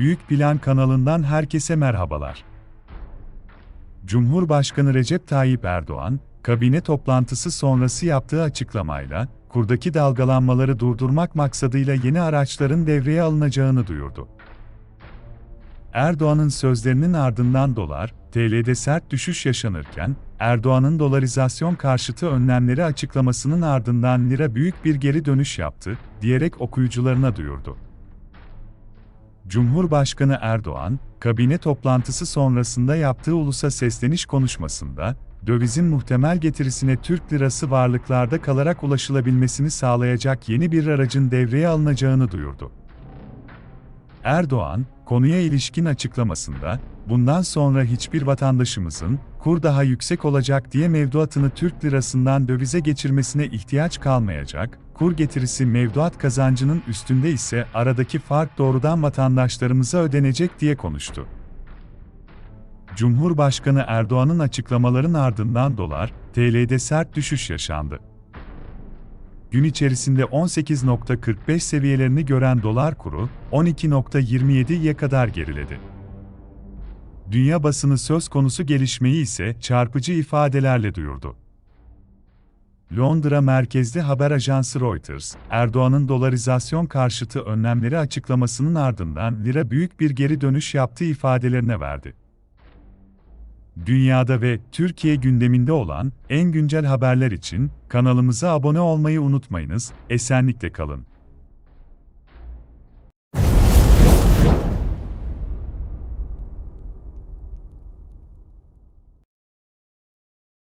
Büyük Plan kanalından herkese merhabalar. Cumhurbaşkanı Recep Tayyip Erdoğan, kabine toplantısı sonrası yaptığı açıklamayla, kurdaki dalgalanmaları durdurmak maksadıyla yeni araçların devreye alınacağını duyurdu. Erdoğan'ın sözlerinin ardından dolar, TL'de sert düşüş yaşanırken, Erdoğan'ın dolarizasyon karşıtı önlemleri açıklamasının ardından lira büyük bir geri dönüş yaptı, diyerek okuyucularına duyurdu. Cumhurbaşkanı Erdoğan, kabine toplantısı sonrasında yaptığı ulusa sesleniş konuşmasında, dövizin muhtemel getirisine Türk lirası varlıklarda kalarak ulaşılabilmesini sağlayacak yeni bir aracın devreye alınacağını duyurdu. Erdoğan, konuya ilişkin açıklamasında, bundan sonra hiçbir vatandaşımızın, kur daha yüksek olacak diye mevduatını Türk lirasından dövize geçirmesine ihtiyaç kalmayacak, kur getirisi mevduat kazancının üstünde ise aradaki fark doğrudan vatandaşlarımıza ödenecek diye konuştu. Cumhurbaşkanı Erdoğan'ın açıklamaların ardından dolar, TL'de sert düşüş yaşandı. Gün içerisinde 18.45 seviyelerini gören dolar kuru, 12.27'ye kadar geriledi. Dünya basını söz konusu gelişmeyi ise çarpıcı ifadelerle duyurdu. Londra merkezli haber ajansı Reuters, Erdoğan'ın dolarizasyon karşıtı önlemleri açıklamasının ardından lira büyük bir geri dönüş yaptığı ifadelerine verdi. Dünyada ve Türkiye gündeminde olan en güncel haberler için kanalımıza abone olmayı unutmayınız, esenlikle kalın.